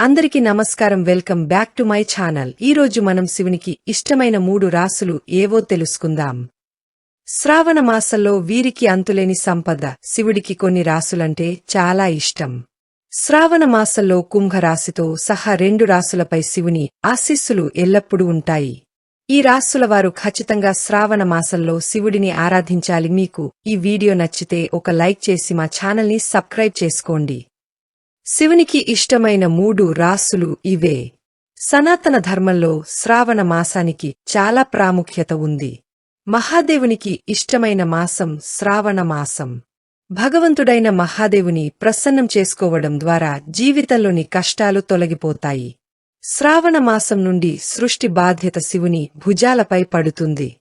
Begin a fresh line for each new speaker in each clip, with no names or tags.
అందరికీ నమస్కారం. Welcome back to my channel. ఈ రోజు మనం శివునికి ఇష్టమైన మూడు రాసులు ఏవో తెలుసుకుందాం. శ్రావణ మాసంలో వీరికి అంతులేని సంపద శివుడికి కొన్ని రాసులంటే చాలా ఇష్టం. శ్రావణ మాసంలో కుంభరాశితో సహా రెండు రాసులపై శివుని ఆశీస్సులు ఎల్లప్పుడూ ఉంటాయి. ఈ రాసుల వారు ఖచ్చితంగా శ్రావణ మాసంలో శివుడిని ఆరాధించాలి. మీకు ఈ వీడియో నచ్చితే ఒక లైక్ చేసి మా ఛానల్ని సబ్స్క్రైబ్ చేసుకోండి. శివునికి ఇష్టమైన మూడు రాసులు ఇవే. సనాతన ధర్మంలో శ్రావణ మాసానికి చాలా ప్రాముఖ్యత ఉంది. మహాదేవునికి ఇష్టమైన మాసం శ్రావణ మాసం. భగవంతుడైన మహాదేవుని ప్రసన్నం చేసుకోవడం ద్వారా జీవితంలోని కష్టాలు తొలగిపోతాయి. శ్రావణ మాసం నుండి సృష్టి బాధ్యత శివుని భుజాలపై పడుతుంది.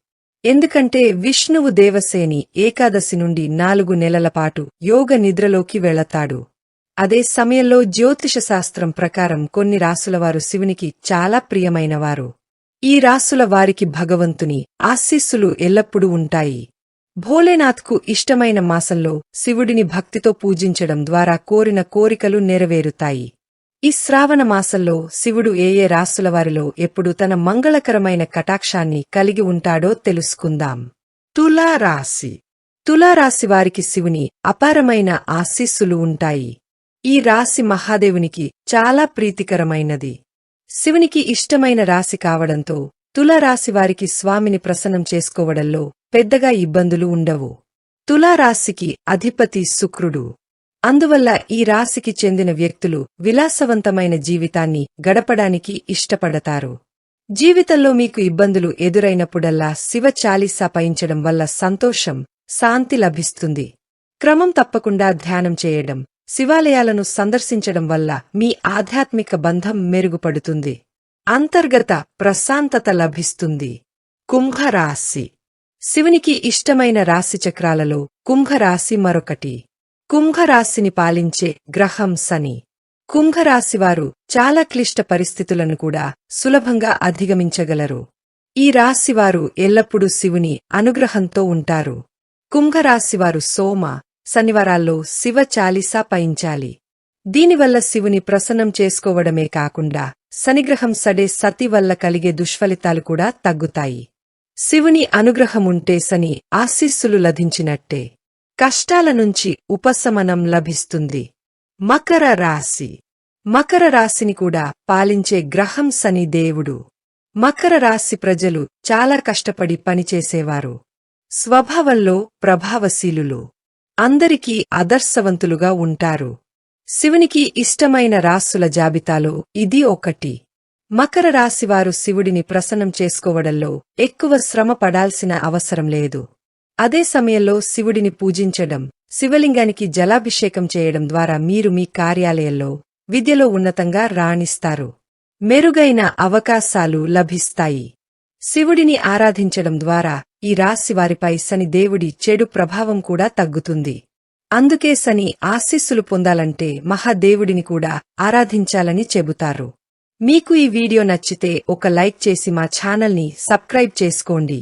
ఎందుకంటే విష్ణువు దేవసేని ఏకాదశి నుండి నాలుగు నెలల పాటు యోగ నిద్రలోకి వెళతాడు. అదే సమయంలో జ్యోతిష శాస్త్రం ప్రకారం కొన్ని రాసులవారు శివునికి చాలా ప్రియమైనవారు. ఈ రాసుల వారికి భగవంతుని ఆశీస్సులు ఎల్లప్పుడూ ఉంటాయి. భోలేనాథ్కు ఇష్టమైన మాసంలో శివుడిని భక్తితో పూజించడం ద్వారా కోరిన కోరికలు నెరవేరుతాయి. ఈ శ్రావణ మాసంలో శివుడు ఏ ఏ రాసులవారిలో ఎప్పుడు తన మంగళకరమైన కటాక్షాన్ని కలిగి ఉంటాడో తెలుసుకుందాం. తులారాశి. తులారాశి వారికి శివుని అపారమైన ఆశీస్సులు ఉంటాయి. ఈ రాశి మహాదేవునికి చాలా ప్రీతికరమైనది. శివునికి ఇష్టమైన రాశి కావడంతో తులారాశివారికి స్వామిని ప్రసన్నం చేసుకోవడంలో పెద్దగా ఇబ్బందులు ఉండవు. తులారాశికి అధిపతి శుక్రుడు. అందువల్ల ఈ రాశికి చెందిన వ్యక్తులు విలాసవంతమైన జీవితాన్ని గడపడానికి ఇష్టపడతారు. జీవితంలో మీకు ఇబ్బందులు ఎదురైనప్పుడల్లా శివ చాలీసా పయించడం వల్ల సంతోషం శాంతి లభిస్తుంది. క్రమం తప్పకుండా ధ్యానం చేయడం శివాలయాలను సందర్శించడం వల్ల మీ ఆధ్యాత్మిక బంధం మెరుగుపడుతుంది. అంతర్గత ప్రశాంతత లభిస్తుంది. కుంభరాశి. శివునికి ఇష్టమైన రాశిచక్రాలలో కుంభరాశి మరొకటి. కుంభరాశిని పాలించే గ్రహం శని. కుంభరాశివారు చాలా క్లిష్ట పరిస్థితులను కూడా సులభంగా అధిగమించగలరు. ఈ రాశివారు ఎల్లప్పుడూ శివుని అనుగ్రహంతో ఉంటారు. కుంభరాశివారు సోమ శనివారాల్లో శివ చాలీసా పయించాలి. దీనివల్ల శివుని ప్రసన్నం చేసుకోవడమే కాకుండా శనిగ్రహం సడే సతి వల్ల కలిగే దుష్ఫలితాలు కూడా తగ్గుతాయి. శివుని అనుగ్రహముంటే శని ఆశీస్సులు లభించినట్టే. కష్టాల నుంచి ఉపశమనం లభిస్తుంది. మకర రాశి. మకర రాశిని కూడా పాలించే గ్రహం శని దేవుడు. మకర రాశి ప్రజలు చాలా కష్టపడి పనిచేసేవారు. స్వభావంలో ప్రభావశీలులు. అందరికీ ఆదర్శవంతులుగా ఉంటారు. శివునికి ఇష్టమైన రాసుల జాబితాలో ఇది ఒకటి. మకర రాశివారు శివుడిని ప్రసన్నం చేసుకోవడంలో ఎక్కువ శ్రమ పడాల్సిన అవసరం లేదు. అదే సమయంలో శివుడిని పూజించడం శివలింగానికి జలాభిషేకం చేయడం ద్వారా మీరు మీ కార్యాలయంలో విద్యలో ఉన్నతంగా రాణిస్తారు. మెరుగైన అవకాశాలు లభిస్తాయి. శివుడిని ఆరాధించడం ద్వారా ఈ రాశి వారిపై శని దేవుడి చెడు ప్రభావం కూడా తగ్గుతుంది. అందుకే శని ఆశీస్సులు పొందాలంటే మహాదేవుడిని కూడా ఆరాధించాలని చెబుతారు. మీకు ఈ వీడియో నచ్చితే ఒక లైక్ చేసి మా ఛానల్ని సబ్స్క్రైబ్ చేసుకోండి.